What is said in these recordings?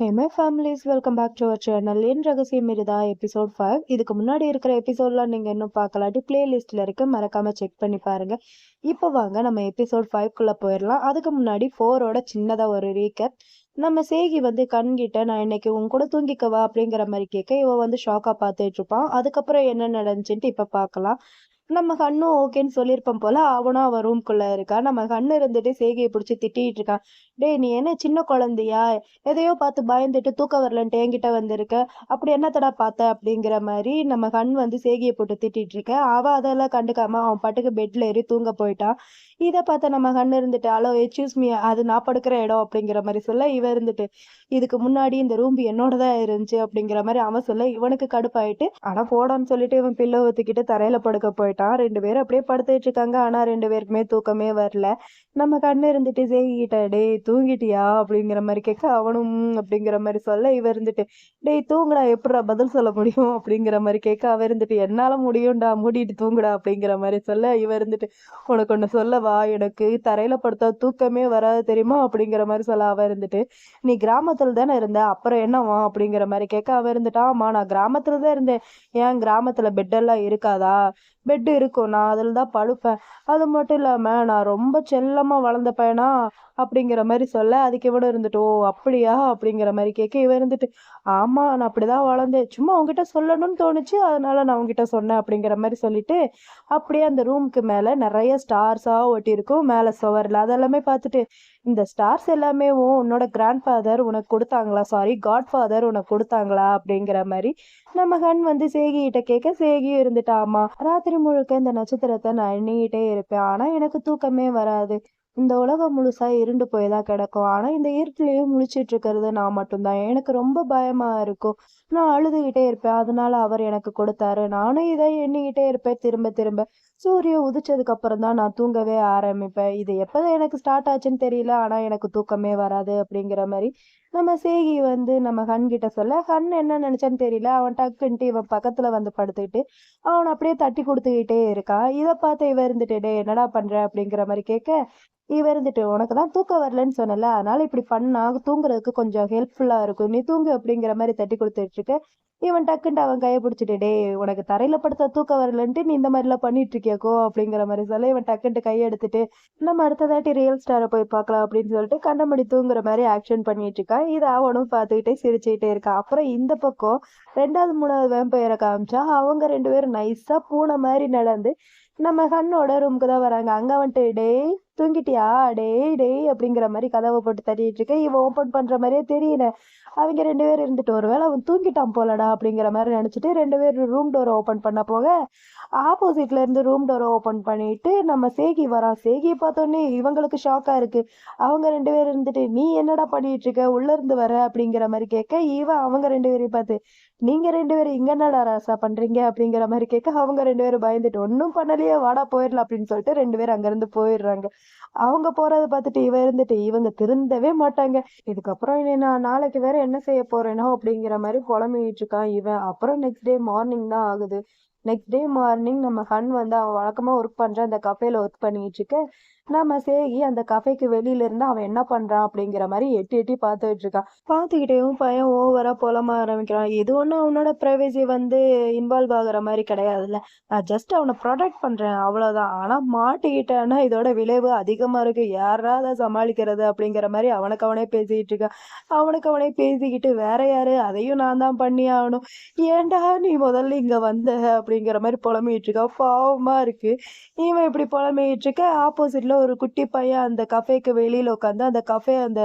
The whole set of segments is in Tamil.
Hey my families welcome back to our channel என் ரகசியம் இருதா எபிசோட் ஃபைவ் இதுக்கு முன்னாடி இருக்கிற எபிசோட்லாம் நீங்கள் இன்னும் பார்க்கலாட்டி பிளேலிஸ்ட்டில் இருக்க. மறக்காமல் செக் பண்ணி பாருங்கள் இப்போ வாங்க நம்ம எபிசோட் ஃபைவ்க்குள்ளே போயிடலாம் அதுக்கு முன்னாடி ஃபோரோட சின்னதாக ஒரு ரீக்கப் நம்ம சேகி வந்து கண்கிட்ட நான் இன்னைக்கு உன் கூட தூங்கிக்கவா? அப்படிங்கிற மாதிரி கேட்க இவன் வந்து ஷாக்காக பார்த்துட்டு இருப்பான். அதுக்கப்புறம் என்ன நடந்துச்சுன்ட்டு இப்போ பார்க்கலாம். நம்ம கண்ணும் ஓகேன்னு சொல்லியிருப்போம் போல அவனும் அவன் ரூம்குள்ள இருக்கான். நம்ம கண்ணு இருந்துட்டு சேகையை பிடிச்சி திட்டிகிட்டு இருக்கான். டேய் நீ என்ன சின்ன குழந்தையா? எதையோ பார்த்து பயந்துட்டு தூக்கம் வரலன்ட்டு என்கிட்ட வந்திருக்க. அப்படி என்னத்தடா பார்த்த? அப்படிங்கிற மாதிரி நம்ம கண் வந்து சேகையை போட்டு திட்டிகிட்டு இருக்க. அவ அதெல்லாம் கண்டுக்காம அவன் பாட்டுக்கு பெட்ல ஏறி தூங்க போயிட்டான். இதை பார்த்த நம்ம கண் இருந்துட்டு ஹலோ எச்சூஸ் மீ அது நான் படுக்கிற இடம் அப்படிங்கிற மாதிரி சொல்ல இவன் இருந்துட்டு இதுக்கு முன்னாடி இந்த ரூம் என்னோட தான் இருந்துச்சு அப்படிங்கிற மாதிரி அவன் சொல்ல இவனுக்கு கடுப்பாயிட்டு ஆனா போடான்னு சொல்லிட்டு இவன் பில்லோ ஊத்திக்கிட்டு தரையில படுக்க போயிட்டான். ரெண்டு பேரும் அப்படியே படுத்துட்டு இருக்காங்க. ஆனா ரெண்டு பேருக்குமே தூக்கமே வரல. நம்ம கண்ணு இருந்துட்டு சேகிக்கிட்ட டேய் தூங்கிட்டியா? அப்படிங்கிற மாதிரி கேட்க அவனும் அப்படிங்கிற மாதிரி சொல்ல இவ இருந்துட்டு டேய் தூங்குடா எப்படா பதில் சொல்ல முடியும்? அப்படிங்கிற மாதிரி கேட்க அவ இருந்துட்டு என்னால முடியும்டா மூடிட்டு தூங்குடா அப்படிங்கிற மாதிரி சொல்ல இவ இருந்துட்டு உனக்கு ஒன்று சொல்லவா எனக்கு தரையில படுத்தா தூக்கமே வராது தெரியுமா? அப்படிங்கிற மாதிரி சொல்ல அவ இருந்துட்டு நீ கிராமத்துல தானே இருந்த? அப்புறம் என்னவா அப்படிங்கிற மாதிரி கேட்க அவ இருந்துட்டா. ஆமா நான் கிராமத்துல தான் இருந்தேன். ஏன் கிராமத்துல பெட்டெல்லாம் இருக்காதா? பெட் இருக்கும். நான் அதில் தான் படுப்பேன். அது மட்டும் இல்லாமல் நான் ரொம்ப செல்லமாக வளர்ந்த பையனா அப்படிங்கிற மாதிரி சொல்ல அதுக்கு இவனும் இருந்துட்டு ஓ அப்படியா? அப்படிங்கிற மாதிரி கேட்க இவன் இருந்துட்டு ஆமாம் நான் அப்படிதான் வளர்ந்தேன். சும்மா அவங்ககிட்ட சொல்லணும்னு தோணுச்சு அதனால நான் உங்ககிட்ட சொன்னேன் அப்படிங்கிற மாதிரி சொல்லிட்டு அப்படியே அந்த ரூமுக்கு மேலே நிறைய ஸ்டார்ஸாக ஒட்டியிருக்கும். மேலே சுவரில். அதெல்லாமே பார்த்துட்டு இந்த ஸ்டார்ஸ் எல்லாமே உன்னோட கிராண்ட் ஃபாதர் உனக்கு கொடுத்தாங்களா? சாரி காட் ஃபாதர் உனக்கு கொடுத்தாங்களா? அப்படிங்கிற மாதிரி நம்ம கண் வந்து சேகிகிட்ட கேட்க சேகியும் இருந்துட்டு ஆமாம் ராத்திரி முழுக்க இந்த நட்சத்திரத்தை நான் எண்ணிக்கிட்டே இருப்பேன். ஆனா எனக்கு தூக்கமே வராது. இந்த உலகம் முழுசா இருண்டு போய் தான் கிடக்கும். ஆனா இந்த இருட்டிலேயே முழிச்சிட்டு இருக்கிறது நான் மட்டும்தான். எனக்கு ரொம்ப பயமா இருக்கும். நான் அழுதுகிட்டே இருப்பேன். அதனால அவர் எனக்கு கொடுத்தாரு. நானும் இதை எண்ணிக்கிட்டே இருப்பேன். திரும்ப திரும்ப. சூரியன் உதிச்சதுக்கு அப்புறம் தான் நான் தூங்கவே ஆரம்பிப்பேன். இது எப்போ எனக்கு ஸ்டார்ட் ஆச்சுன்னு தெரியல ஆனால் எனக்கு தூக்கமே வராது அப்படிங்கிற மாதிரி நம்ம சேகி வந்து நம்ம ஹன் கிட்ட சொல்ல ஹன் என்ன நினைச்சான்னு தெரியல அவன் டக்குன்ட்டு இவன் பக்கத்துல வந்து படுத்துக்கிட்டு அவன் அப்படியே தட்டி கொடுத்துக்கிட்டே இருக்கான். இதை பார்த்து இவ இருந்துட்டு டே என்னடா பண்ற? அப்படிங்கிற மாதிரி கேட்க இவ இருந்துட்டு உனக்கு தான் தூக்கம் வரலன்னு சொன்னல அதனால இப்படி பண்ணா தூங்குறதுக்கு கொஞ்சம் ஹெல்ப்ஃபுல்லா இருக்கும். நீ தூங்கு அப்படிங்கிற மாதிரி தட்டி கொடுத்துட்டு இருக்க. இவன் டக்குன்ட்டு அவன் கையை பிடிச்சிட்டு டே உனக்கு தரையில படுத்தா தூக்கம் வரலன்ட்டு நீ இந்த மாதிரிலாம் பண்ணிட்டு இருக்கியாக்கோ அப்படிங்கிற மாதிரி சொல்ல இவன் டக்குன்ட்டு கையை எடுத்துட்டு நம்ம அடுத்ததாட்டி ரியல் ஸ்டாரை போய் பார்க்கலாம் அப்படின்னு சொல்லிட்டு கண்ணமணி தூங்குற மாதிரி ஆக்ஷன் பண்ணிட்டு இருக்கான். இதை அவனும் பார்த்துக்கிட்டே சிரிச்சுக்கிட்டே இருக்கான். அப்புறம் இந்த பக்கம் ரெண்டாவது மூணாவது வேம்பயரை காமிச்சா அவங்க ரெண்டு பேரும் நைஸா பூனை மாதிரி நடந்து நம்ம கண்ணோட ரூமுக்கு தான் வராங்க. அங்க வந்துட்டு டேய் தூங்கிட்டியா? டேய் டேய் அப்படிங்கிற மாதிரி கதவை போட்டு தட்டிட்டு இருக்க. இவன் ஓப்பன் பண்ற மாதிரியே தெரியல. அவங்க ரெண்டு பேரும் இருந்துட்டு ஒருவேளை அவன் தூங்கிட்டான் போலடா அப்படிங்கிற மாதிரி நினைச்சிட்டு ரெண்டு பேரும் ரூம் டோரை ஓப்பன் பண்ண போக ஆப்போசிட்ல இருந்து ரூம் டோரை ஓப்பன் பண்ணிட்டு நம்ம சேகி வரான். சேகியை பார்த்தோன்னே இவங்களுக்கு ஷாக்கா இருக்கு. அவங்க ரெண்டு பேரும் இருந்துட்டு நீ என்னடா பண்ணிட்டு இருக்க? உள்ள இருந்து வர அப்படிங்கிற மாதிரி கேட்க இவன் அவங்க ரெண்டு பேரையும் பார்த்து நீங்க ரெண்டு பேரும் இங்க என்னடா ராசா பண்றீங்க? அப்படிங்கிற மாதிரி கேட்க அவங்க ரெண்டு பேரும் பயந்துட்டு ஒன்றும் பண்ணலையே வாடா போயிடலாம் அப்படின்னு சொல்லிட்டு ரெண்டு பேரும் அங்கேருந்து போயிடுறாங்க. அவங்க போறத பார்த்துட்டு இவ இருந்துட்டு இவங்க திருந்தவே மாட்டாங்க. இதுக்கப்புறம் இனி நான் நாளைக்கு வேற என்ன செய்ய போறேனோ அப்படிங்கிற மாதிரி புலம்பிட்டு இருக்கான் இவன். அப்புறம் நெக்ஸ்ட் டே மார்னிங் தான் ஆகுது. நெக்ஸ்ட் டே மார்னிங் நம்ம ஹன் வந்து அவன் வழக்கமாக ஒர்க் பண்ணுறான் அந்த கஃபேல ஒர்க் பண்ணிட்டு இருக்க நம்ம சேகி அந்த கஃபேக்கு வெளியில இருந்து அவன் என்ன பண்றான் அப்படிங்கிற மாதிரி எட்டி எட்டி பார்த்துட்டு இருக்கான். பார்த்துக்கிட்டேவும் பையன் ஓவரா புலமா ஆரம்பிக்கிறான். இது ஒன்றும் அவனோட ப்ரைவசி வந்து இன்வால்வ் ஆகுற மாதிரி கிடையாதுல்ல. நான் ஜஸ்ட் அவனை ப்ரொடெக்ட் பண்றேன். அவ்வளவுதான். ஆனா மாட்டிக்கிட்டேன்னா இதோட விளைவு அதிகமா இருக்கு. யாராவது சமாளிக்கிறது அப்படிங்கிற மாதிரி அவனுக்கு அவனே பேசிக்கிட்டு இருக்கான். அவனுக்கு அவனே பேசிக்கிட்டு வேற யாரு? அதையும் நான் தான் பண்ணி ஆகணும். ஏன்டா நீ முதல்ல இங்க வந்த அப்படிங்கிற மாதிரி புலம்பிகிட்டு இருக்கா. பாவமா இருக்கு. இவன் இப்படி புலம்பிட்டு இருக்க. ஆப்போசிட்டில் ஒரு குட்டி பையன் அந்த கஃபேக்கு வெளியில் உட்காந்து அந்த கஃபே அந்த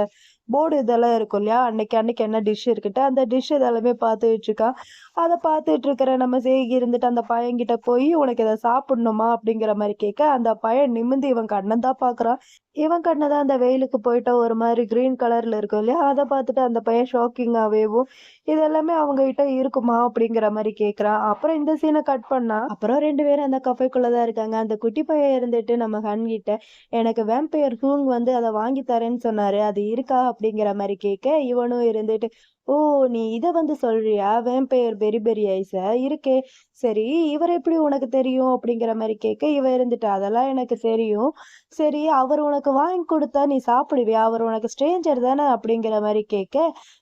போர்டு இதெல்லாம் இருக்கும் இல்லையா? அன்னைக்கு அன்னைக்கு என்ன டிஷ் இருக்கிட்ட அந்த டிஷ் இதெல்லாமே பார்த்து வச்சுருக்கான் அதை பார்த்துட்டு இருக்கிற நம்ம சேகி இருந்துட்டு அந்த பையன்கிட்ட போய் உனக்கு இதை சாப்பிடணுமா? அப்படிங்கிற மாதிரி கேட்க அந்த பையன் நிமிந்து இவன் கண்ணன் தான் பார்க்குறான். இவன் கண்ணை தான் அந்த வெயிலுக்கு போயிட்டா ஒரு மாதிரி கிரீன் கலரில் இருக்கும் இல்லையா? அதை பார்த்துட்டு அந்த பையன் ஷாக்கிங்காகவேவும் இது எல்லாமே அவங்ககிட்ட இருக்குமா? அப்படிங்கிற மாதிரி கேட்குறான். அப்புறம் இந்த சீனை கட் பண்ணா அப்புறம் ரெண்டு பேரும் அந்த கஃபைக்குள்ளே தான் இருக்காங்க. அந்த குட்டி பையன் இருந்துட்டு நம்ம கண்கிட்ட எனக்கு வேம்பயர் ஹூங் வந்து அதை வாங்கி தரேன்னு சொன்னார். அது இருக்கா? அப்படிங்கிற மாதிரி கேட்க இவனும் இருந்துட்டு ஓ நீ இதை வந்து சொல்றியா? வேம்பயர் பெரி பெரி ஐசா இருக்கே. சரி இவர் எப்படி உனக்கு தெரியும்? அப்படிங்கிற மாதிரி கேட்க இவ இருந்துட்டா. அதெல்லாம் எனக்கு தெரியும். சரி அவர் உனக்கு வாங்கி கொடுத்தா நீ சாப்பிடுவியா? அவர் உனக்கு ஸ்ட்ரேஞ்சர் தானே? அப்படிங்கிற மாதிரி கேட்க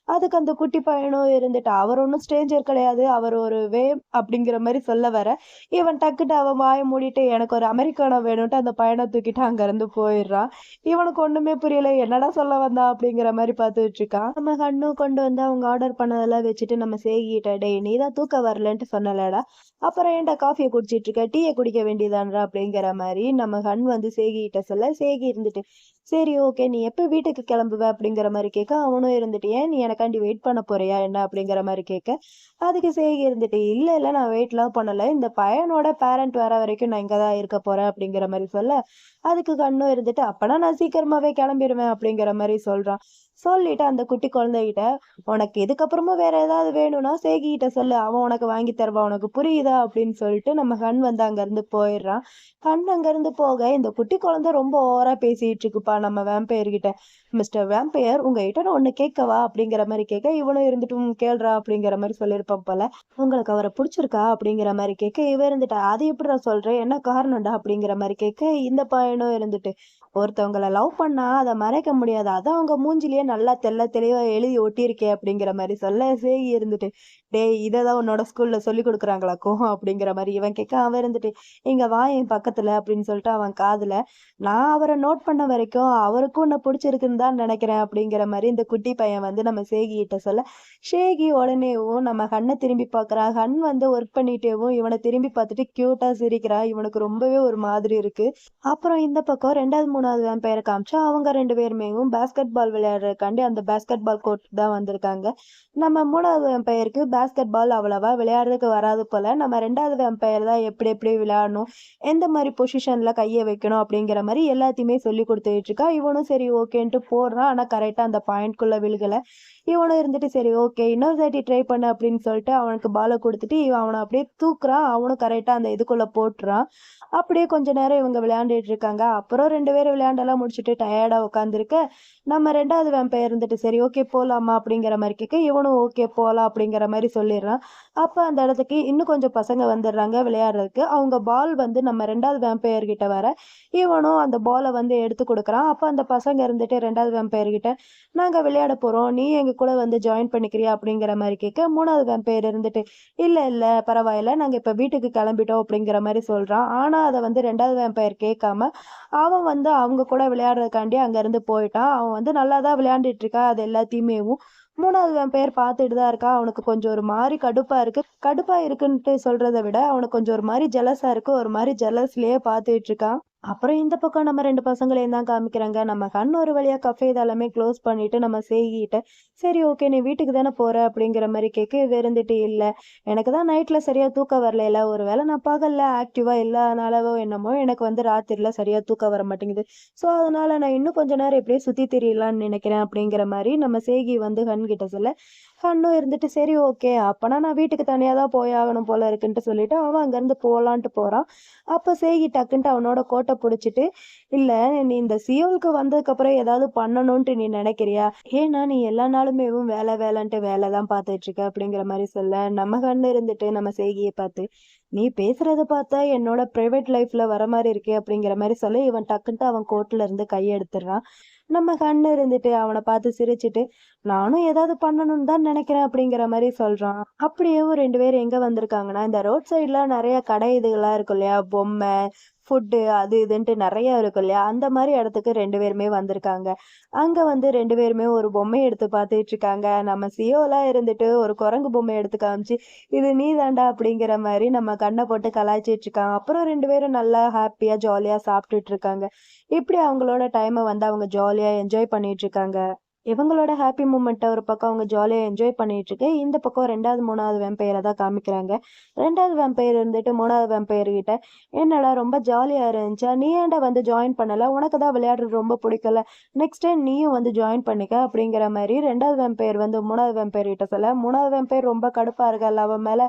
அதுக்கு அந்த குட்டி பையனும் இருந்துட்டா. அவர் ஒன்றும் ஸ்ட்ரேஞ்சர் கிடையாது. அவர் ஒரு வே அப்படிங்கிற மாதிரி சொல்ல வர. இவன் டக்குட்டு அவன் வாய மூடிட்டு எனக்கு ஒரு அமெரிக்கானோ வேணும்ட்டு அந்த பையனை தூக்கிட்டு அங்கேருந்து போயிடுறான். இவனுக்கு ஒன்றுமே புரியல. என்னடா சொல்ல வந்தா? அப்படிங்கிற மாதிரி பார்த்துட்டு இருக்கான். நம்ம கண்ணும் கொண்டு வந்து அவங்க ஆர்டர் பண்ணதெல்லாம் வச்சுட்டு நம்ம சேகிட்ட டே நீ தான் தூக்க வரலன்ட்டு சொன்னலடா. அப்புறம் ஏன்டா காஃபியை குடிச்சிட்டு இருக்க? டீயை குடிக்க வேண்டியதான்றா அப்படிங்கிற மாதிரி நம்ம கண் வந்து சேகிட்ட சொல்ல சேகி இருந்துட்டு சரி ஓகே. நீ எப்போ வீட்டுக்கு கிளம்புவ அப்படிங்கிற மாதிரி கேட்க அவனும் இருந்துட்டு ஏன் நீ எனக்காண்டி வெயிட் பண்ண போறியா? என்ன? அப்படிங்கிற மாதிரி கேட்க அதுக்கு சேகி இருந்துட்டு இல்லை இல்லை நான் வெயிட்லாம் பண்ணலை. இந்த பையனோட பேரண்ட் வர வரைக்கும் நான் இங்கே தான் இருக்க போறேன் அப்படிங்கிற மாதிரி சொல்ல அதுக்கு கண்ணும் இருந்துட்டு அப்பனா நான் சீக்கிரமாவே கிளம்பிடுவேன் அப்படிங்கிற மாதிரி சொல்கிறான் சொல்லிட்டு அந்த குட்டி குழந்தைகிட்ட உனக்கு இதுக்கப்புறமும் வேற ஏதாவது வேணும்னா சேகிகிட்ட சொல்லு. அவன் உனக்கு வாங்கி தருவான் உனக்கு புரியுதா? அப்படின்னு சொல்லிட்டு நம்ம கண் வந்து அங்கேருந்து போயிடுறான். கண் அங்கேருந்து போக இந்த குட்டி குழந்தை ரொம்ப ஓவரா பேசிட்டு இருக்குப்பா நம்ம வேம்பையர்கிட்ட மிஸ்டர் வேம்பையர் உங்ககிட்ட நான் ஒண்ணு கேட்கவா அப்படிங்கிற மாதிரி கேட்க இவனும் இருந்துட்டும் கேள்றா அப்படிங்கிற மாதிரி சொல்லியிருப்பான் போல. உங்களுக்கு அவரை பிடிச்சிருக்கா? அப்படிங்கிற மாதிரி கேட்க இவன் இருந்துட்டா அது எப்படி நான் சொல்றேன்? என்ன காரணம்டா? அப்படிங்கிற மாதிரி கேட்க இந்த பையனும் இருந்துட்டு ஒருத்தவங்கள லவ் பண்ணா அதை மறைக்க முடியாது. அதான் அவங்க மூஞ்சிலேயே நல்லா தெள்ள தெளிவாக எழுதி ஒட்டியிருக்கே அப்படிங்கிற மாதிரி சொல்ல சேகி இருந்துட்டு டேய் இதை தான் உன்னோட ஸ்கூல்ல சொல்லி கொடுக்குறாங்களாக்கும் அப்படிங்கிற மாதிரி இவன் கேட்க அவன் இருந்துட்டு இங்க வா என் பக்கத்துல அப்படின்னு சொல்லிட்டு அவன் காதுல நான் அவரை நோட் பண்ண வரைக்கும் அவருக்கும் உன்னை பிடிச்சிருக்குன்னு தான் நினைக்கிறேன் அப்படிங்கிற மாதிரி இந்த குட்டி பையன் வந்து நம்ம சேகி கிட்ட சொல்ல ஷேகி உடனேவும் நம்ம கண்ணை திரும்பி பார்க்குறா கண் வந்து ஒர்க் பண்ணிட்டேவும் இவனை திரும்பி பார்த்துட்டு கியூட்டா சிரிக்கிறா. இவனுக்கு ரொம்பவே ஒரு மாதிரி இருக்கு. அப்புறம் இந்த பக்கம் ரெண்டாவது மூணாவது வேம்பயரை காமிச்சா அவங்க ரெண்டு பேருமேவும் பேஸ்கெட் பால் விளையாடுறதுக்காண்டி அந்த பேஸ்கெட் பால் கோர்ட் தான் வந்திருக்காங்க. நம்ம மூணாவது வேம்பயருக்கு பேஸ்கெட் பால் அவ்வளவா விளையாடுறதுக்கு வராது போல நம்ம ரெண்டாவது வேம்பயர் தான் எப்படி எப்படி விளையாடணும் எந்த மாதிரி பொசிஷன்ல கையை வைக்கணும் அப்படிங்கிற மாதிரி எல்லாத்தையுமே சொல்லி கொடுத்துட்டு இருக்கா. இவனும் சரி ஓகேன்ட்டு போடுறான். ஆனா கரெக்டாக அந்த பாயிண்ட்குள்ள விழுகல. இவனும் இருந்துட்டு சரி ஓகே இன்னொரு தாட்டி ட்ரை பண்ணு அப்படின்னு சொல்லிட்டு அவனுக்கு பாலை கொடுத்துட்டு இவன் அவனை அப்படியே தூக்குறான். அவனும் கரெக்டா அந்த இதுக்குள்ள போட்டுறான். அப்படியே கொஞ்ச நேரம் இவங்க விளையாண்டுட்டு இருக்காங்க. அப்புறம் ரெண்டு பேரும் விளையாண்டெல்லாம் முடிச்சுட்டு டயர்டா உட்காந்துருக்க நம்ம ரெண்டாவது வேம்பையர் இருந்துட்டு சரி ஓகே போகலாமா அப்படிங்கிற மாதிரி கேட்க இவனும் ஓகே போகலாம் அப்படிங்கிற மாதிரி சொல்லிடுறான். அப்போ அந்த இடத்துக்கு இன்னும் கொஞ்சம் பசங்க வந்துடுறாங்க விளையாடுறதுக்கு. அவங்க பால் வந்து நம்ம ரெண்டாவது வேம்பையர் கிட்ட வர இவனும் அந்த பாலை வந்து எடுத்து கொடுக்குறான். அப்போ அந்த பசங்க இருந்துட்டு ரெண்டாவது வேம்பையர் கிட்ட நாங்கள் விளையாட போகிறோம் நீ எங்கள் கூட வந்து ஜாயின் பண்ணிக்கிறியா? அப்படிங்கிற மாதிரி கேட்க மூணாவது வேம்பையர் இருந்துட்டு இல்லை இல்லை பரவாயில்ல. நாங்கள் இப்போ வீட்டுக்கு கிளம்பிட்டோம். அப்படிங்கிற மாதிரி சொல்கிறான் ஆனால் அதை வந்து ரெண்டாவது வேம்பையர் கேட்காம அவன் வந்து அவங்க கூட விளையாடுறதுக்காண்டி அங்கேருந்து போயிட்டான். அவன் வந்து நல்லா தான் விளையாண்டுட்டு இருக்கா அது எல்லாத்தையுமேவும் மூணாவது பேர் பார்த்துட்டு தான் இருக்கா அவனுக்கு கொஞ்சம் ஒரு மாதிரி கடுப்பாக இருக்குது கடுப்பாக இருக்குன்ட்டு சொல்கிறத விட அவனுக்கு கொஞ்சம் ஒரு மாதிரி ஜெலஸாக இருக்குது ஒரு மாதிரி ஜெலஸ்லேயே பார்த்துட்டு இருக்கான் அப்புறம் இந்த பக்கம் நம்ம ரெண்டு பசங்களையும் தான் காமிக்கிறாங்க. நம்ம கண் ஒரு வழியாக கஃபே இதெல்லாமே க்ளோஸ் பண்ணிட்டு நம்ம சேகிட்ட சரி ஓகே நீ வீட்டுக்கு தானே போற? அப்படிங்கிற மாதிரி கேட்க இவ இருந்துட்டு எனக்கு தான் நைட்டில் சரியாக தூக்கம் வரல ஒருவேளை நான் பகல்ல ஆக்டிவாக இல்லாதனாலவோ என்னமோ எனக்கு வந்து ராத்திரில சரியாக தூக்கம் வர மாட்டேங்குது. ஸோ அதனால நான் இன்னும் கொஞ்ச நேரம் எப்படியே சுற்றி தெரியலான்னு நினைக்கிறேன் அப்படிங்கிற மாதிரி நம்ம சேகி வந்து ஹன் கிட்ட சொல்ல கண்ணும் இருந்துட்டு சரி ஓகே அப்பனா நான் வீட்டுக்கு தனியாக தான் போயாகணும் போல இருக்குன்ட்டு சொல்லிட்டு அவன் அங்கேருந்து போகலான்ட்டு போகிறான் அப்போ சேகி டக்குன்ட்டு அவனோட கோட்டை பிடிச்சிட்டு இல்ல நீ இந்த சியோலுக்கு வந்ததுக்கு அப்புறம் ஏதாவது பண்ணணும்ட்டு நீ நினைக்கிறியா? ஏன்னா நீ எல்லா நாளுமே வேலை வேலைன்ட்டு வேலை தான் பார்த்துட்டு இருக்க அப்படிங்கிற மாதிரி சொல்ல நம்ம கண்ணு இருந்துட்டு நம்ம செய்கியை பார்த்து நீ பேசுறத பார்த்தா என்னோட பிரைவேட் லைஃப்ல வர மாதிரி இருக்கே அப்படிங்கிற மாதிரி சொல்ல இவன் டக்குன்ட்டு அவன் கோட்ல இருந்து கையெடுத்துடுறான் நம்ம கண்ணு இருந்துட்டு அவனை பார்த்து சிரிச்சிட்டு நானும் ஏதாவது பண்ணணும்னு தான் நினைக்கிறேன் அப்படிங்கிற மாதிரி சொல்றான். அப்படியே ரெண்டு பேரும் எங்க வந்திருக்காங்கன்னா இந்த ரோட் சைட்ல நிறைய கடை இதுகள்லாம் இருக்கும் இல்லையா? பொம்மை ஃபுட்டு அது இதுன்ட்டு நிறைய இருக்கும் இல்லையா? அந்த மாதிரி இடத்துக்கு ரெண்டு பேருமே வந்திருக்காங்க. அங்கே வந்து ரெண்டு பேருமே ஒரு பொம்மை எடுத்து பார்த்துட்டு இருக்காங்க. நம்ம சியோலாம் இருந்துட்டு ஒரு குரங்கு பொம்மை எடுத்து காமிச்சு இது நீ தாண்டா அப்படிங்கிற மாதிரி நம்ம கண்ணை போட்டு கலாய்ச்சிட்டு இருக்காங்க. அப்புறம் ரெண்டு பேரும் நல்லா ஹாப்பியாக ஜாலியாக சாப்பிட்டுட்டு இருக்காங்க. இப்படி அவங்களோட டைமை வந்து அவங்க ஜாலியாக என்ஜாய் பண்ணிட்டு இருக்காங்க. இவங்களோட ஹாப்பி மூமெண்ட்டை ஒரு பக்கம் அவங்க ஜாலியாக என்ஜாய் பண்ணிட்டு இருக்கு. இந்த பக்கம் ரெண்டாவது மூணாவது வேம்பையரை தான் காமிக்கிறாங்க. ரெண்டாவது வேம்பையர் இருந்துட்டு மூணாவது வேம்பையர் கிட்ட என்னடா ரொம்ப ஜாலியாக இருந்துச்சா? நீ ஏன்டா வந்து ஜாயின் பண்ணல? உனக்கு தான் விளையாடுறது ரொம்ப பிடிக்கல. நெக்ஸ்ட் டைம் நீயும் வந்து ஜாயின் பண்ணிக்க அப்படிங்கிற மாதிரி ரெண்டாவது வேம்பையர் வந்து மூணாவது வேம்பையர் கிட்ட சொல்ல மூணாவது வேம்பையர் ரொம்ப கடுப்பாக இருக்கல அவன் மேலே?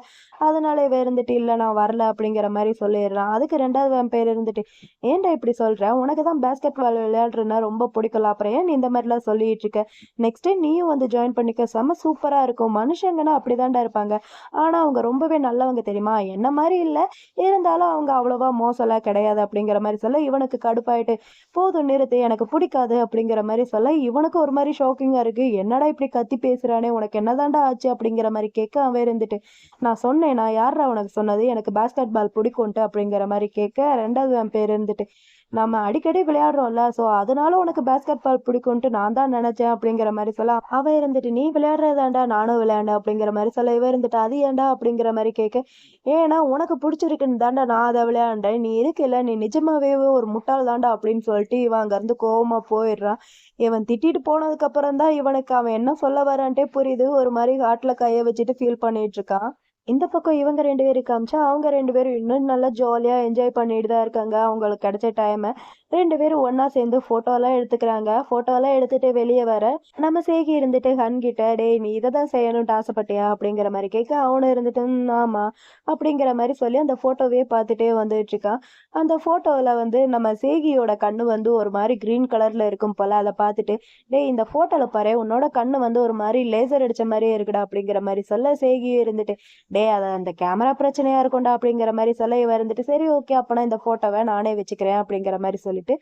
அதனால இவ இருந்துட்டு இல்லை நான் வரல அப்படிங்கிற மாதிரி சொல்லிடுறான். அதுக்கு ரெண்டாவது வேம்பையர் இருந்துட்டு ஏன்டா இப்படி சொல்கிறேன் உனக்கு தான் பேஸ்கெட் பால் விளையாடுறதுனா ரொம்ப பிடிக்கல. அப்புறம் ஏன் நீ இந்த மாதிரிலாம் சொல்லிட்டு இருக்க? நெக்ஸ்ட் டைம் நீயும் வந்து ஜாயின் பண்ணிக்க. செம்ம சூப்பரா இருக்கும். மனுஷங்கன்னா அப்படிதான்டா இருப்பாங்க. ஆனா அவங்க ரொம்பவே நல்லவங்க தெரியுமா? என்ன மாதிரி இல்லை. இருந்தாலும் அவங்க அவ்வளவா மோசம்லாம் கிடையாது அப்படிங்கிற மாதிரி சொல்ல இவனுக்கு கடுப்பாயிட்டு போதும் நிறுத்து. எனக்கு பிடிக்காது அப்படிங்கிற மாதிரி சொல்ல இவனுக்கு ஒரு மாதிரி ஷாக்கிங்கா இருக்கு. என்னடா இப்படி கத்தி பேசுறானே? உனக்கு என்னதான்டா ஆச்சு? அப்படிங்கிற மாதிரி கேட்க அவன் இருந்துட்டு நான் சொன்னேன். நான் யாரா உனக்கு சொன்னது? எனக்கு பாஸ்கெட் பால் பிடிக்கும்ட்டு அப்படிங்கிற மாதிரி கேட்க ரெண்டாவது என் பேர் இருந்துட்டு நம்ம அடிக்கடி விளையாடுறோம்ல ஸோ அதனால உனக்கு பேஸ்கெட் பால் பிடிக்கும்ட்டு நான் தான் நினைச்சேன் அப்படிங்கிற மாதிரி சொல்ல அவ இருந்துட்டு நீ விளையாடுறதாண்டா நானும் விளையாண்டேன் அப்படிங்கிற மாதிரி சொல்ல இவ இருந்துட்டு அது ஏன்டா? அப்படிங்கிற மாதிரி கேட்க ஏன்னா உனக்கு பிடிச்சிருக்குன்னு தாண்டா நான் அதை விளையாண்டேன். நீ இருக்கல நீ நிஜமாவே ஒரு முட்டாள் தாண்டா? அப்படின்னு சொல்லிட்டு இவன் அங்கேருந்து கோவமா போயிடுறான். இவன் திட்டிட்டு போனதுக்கு அப்புறம் தான் இவனுக்கு அவன் என்ன சொல்ல வரான்ட்டே புரியுது. ஒரு மாதிரி ஹார்ட்ல கையை வச்சுட்டு ஃபீல் பண்ணிட்டு இருக்கான். இந்த பக்கம் இவங்க ரெண்டு பேரும் காமிச்சா அவங்க ரெண்டு பேரும் இன்னும் நல்லா ஜாலியாக என்ஜாய் பண்ணிட்டு தான் இருக்காங்க. அவங்களுக்கு கிடைச்ச டைமை ரெண்டு பேரும் ஒன்றா சேர்ந்து ஃபோட்டோலாம் எடுத்துக்கிறாங்க. ஃபோட்டோலாம் எடுத்துட்டு வெளியே வர நம்ம சேகி இருந்துட்டு ஹன் கிட்ட டேய் நீ இதை தான் செய்யணும்ட்டு ஆசைப்பட்டியா? அப்படிங்கிற மாதிரி கேட்க அவனும் இருந்துட்டு ஆமா. அப்படிங்கிற மாதிரி சொல்லி அந்த ஃபோட்டோவே பார்த்துட்டே வந்துட்டு இருக்கான். அந்த ஃபோட்டோவில் வந்து நம்ம சேகியோட கண்ணு வந்து ஒரு மாதிரி க்ரீன் கலரில் இருக்கும் போல. அதை பார்த்துட்டு டேய் இந்த ஃபோட்டோவில் பாரு உன்னோட கண்ணு வந்து ஒரு மாதிரி லேசர் அடிச்ச மாதிரியே இருக்குடா அப்படிங்கிற மாதிரி சொல்ல சேகியும் இருந்துட்டு டேய் அது அந்த கேமரா பிரச்சனையா இருக்கும்டா அப்படிங்கிற மாதிரி சொல்ல இவர் இருந்துட்டு சரி ஓகே அப்பனா இந்த ஃபோட்டோவை நானே வச்சுக்கிறேன் அப்படிங்கிற மாதிரி சொல்லிட்டு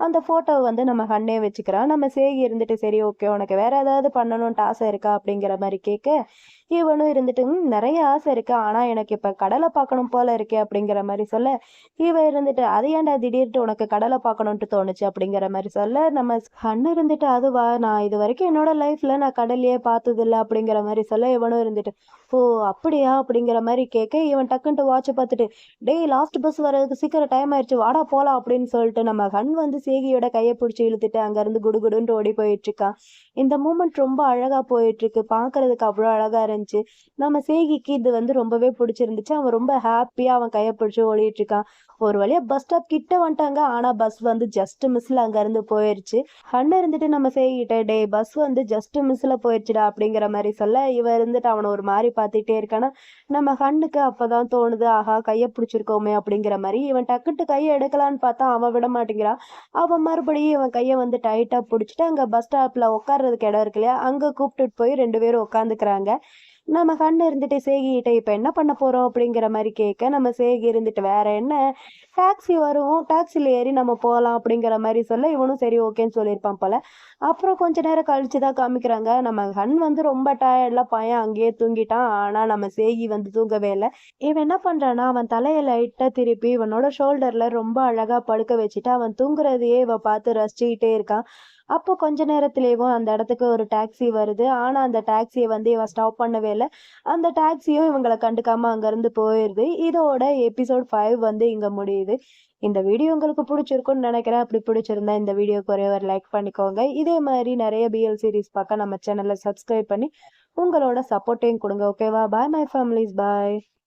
அந்த ஃபோட்டோவை வந்து நம்ம ஹன்னே வச்சுக்கிறான் நம்ம சேகி இருந்துட்டு சரி ஓகே உனக்கு வேற ஏதாவது பண்ணணும்ட்டு ஆசை இருக்கா? அப்படிங்கிற மாதிரி கேட்க இவனும் இருந்துட்டு நிறைய ஆசை இருக்கு. ஆனா எனக்கு இப்ப கடலை பார்க்கணும் போல இருக்கே அப்படிங்கிற மாதிரி சொல்ல இவன் இருந்துட்டு அது ஏன்டா திடீர்னு உனக்கு கடலை பார்க்கணும்ட்டு தோணுச்சு? அப்படிங்கிற மாதிரி சொல்ல நம்ம கண்ணு இருந்துட்டு அதுவா? நான் இது வரைக்கும் என்னோட லைஃப்ல நான் கடலையே பார்த்ததில்ல அப்படிங்கிற மாதிரி சொல்ல இவனும் இருந்துட்டு ஓ அப்படியா? அப்படிங்கிற மாதிரி கேட்க இவன் டக்குன்ட்டு வாட்ச் பார்த்துட்டு டேய் லாஸ்ட் பஸ் வர்றதுக்கு சீக்கிரம் டைம் ஆயிடுச்சு வாடா போலாம் அப்படின்னு சொல்லிட்டு நம்ம கண் வந்து சேகியோட கையை பிடிச்சி இழுத்துட்டு அங்கேருந்து குடுகுடுன்ட்டு ஓடி போயிட்டு இருக்கான். இந்த மூமெண்ட் ரொம்ப அழகா போயிட்டு இருக்கு. பார்க்கிறதுக்கு அவ்வளோ அழகா இருந்துச்சு. நம்ம சேகிக்கு இது வந்து ரொம்பவே பிடிச்சிருந்துச்சு. அவன் ரொம்ப ஹாப்பியா அவன் கையை பிடிச்சி ஓடிட்டு இருக்கான் ஒரு வழியா பஸ் ஸ்டாப் கிட்ட வந்துட்டாங்க. ஆனா பஸ் வந்து ஜஸ்ட் மிஸ்ல அங்க இருந்து போயிருச்சு. ஹன் இருந்துட்டு நம்ம சேகிட்ட டே பஸ் வந்து ஜஸ்ட் மிஸ்ல போயிடுச்சுடா அப்படிங்கிற மாதிரி சொல்ல இவன் இருந்துட்டு அவனை ஒரு மாதிரி பார்த்துட்டே இருக்கானா. நம்ம ஹண்ணுக்கு அப்பதான் தோணுது ஆஹா கையை பிடிச்சிருக்கோமே அப்படிங்கிற மாதிரி. இவன் டக்குட்டு கையை எடுக்கலான்னு பார்த்தா அவன் விட மாட்டேங்கிறான். அவன் மறுபடியும் இவன் கையை வந்து டைட்டா பிடிச்சிட்டு அங்க பஸ் ஸ்டாப்ல உட்கார்றதுக்கு இடம் இருக்கு இல்லையா அங்க கூப்பிட்டுட்டு போய் ரெண்டு பேரும் உட்காந்துக்கிறாங்க நம்ம கண்ணு இருந்துட்டு சேகிட்ட இப்போ என்ன பண்ண போகிறோம் அப்படிங்கிற மாதிரி கேட்க நம்ம சேகி இருந்துட்டு வேற என்ன? டாக்ஸி வரும். டாக்ஸியில் ஏறி நம்ம போகலாம் அப்படிங்கிற மாதிரி சொல்ல இவனும் சரி ஓகேன்னு சொல்லியிருப்பான் போல. அப்புறம் கொஞ்ச நேரம் கழிச்சு தான் காமிக்கிறாங்க. நம்ம ஹன் வந்து ரொம்ப டயர்டில் பையன் அங்கேயே தூங்கிட்டான். ஆனால் நம்ம சேகி வந்து தூங்கவே இல்லை. இவன் என்ன பண்றான்னா அவன் தலையை லைட்டாக திருப்பி இவனோட ஷோல்டரில் ரொம்ப அழகாக படுக்க வச்சுட்டு அவன் தூங்குறதையே இவன் பார்த்து ரசிச்சுக்கிட்டே இருக்கான். அப்போ கொஞ்ச நேரத்திலேயும் அந்த இடத்துக்கு ஒரு டாக்ஸி வருது. ஆனால் அந்த டாக்ஸியை வந்து இவன் ஸ்டாப் பண்ணவே இல்லை. அந்த டாக்ஸியும் இவங்களை கண்டுக்காமல் அங்கேருந்து போயிடுது இதோட எபிசோட் ஃபைவ் வந்து இங்கே முடியுது. இந்த வீடியோ உங்களுக்கு பிடிச்சிருக்கும்னு நினைக்கிறேன். அப்படி பிடிச்சிருந்தா இந்த வீடியோக்கு ஒரே ஒரு லைக் பண்ணிக்கோங்க. இதே மாதிரி நிறைய பிஎல் சீரிஸ் பார்க்க நம்ம சேனலை சப்ஸ்கிரைப் பண்ணி உங்களோட சப்போர்ட்டையும் கொடுங்க. ஓகேவா பாய் மை ஃபேமிலிஸ் பாய்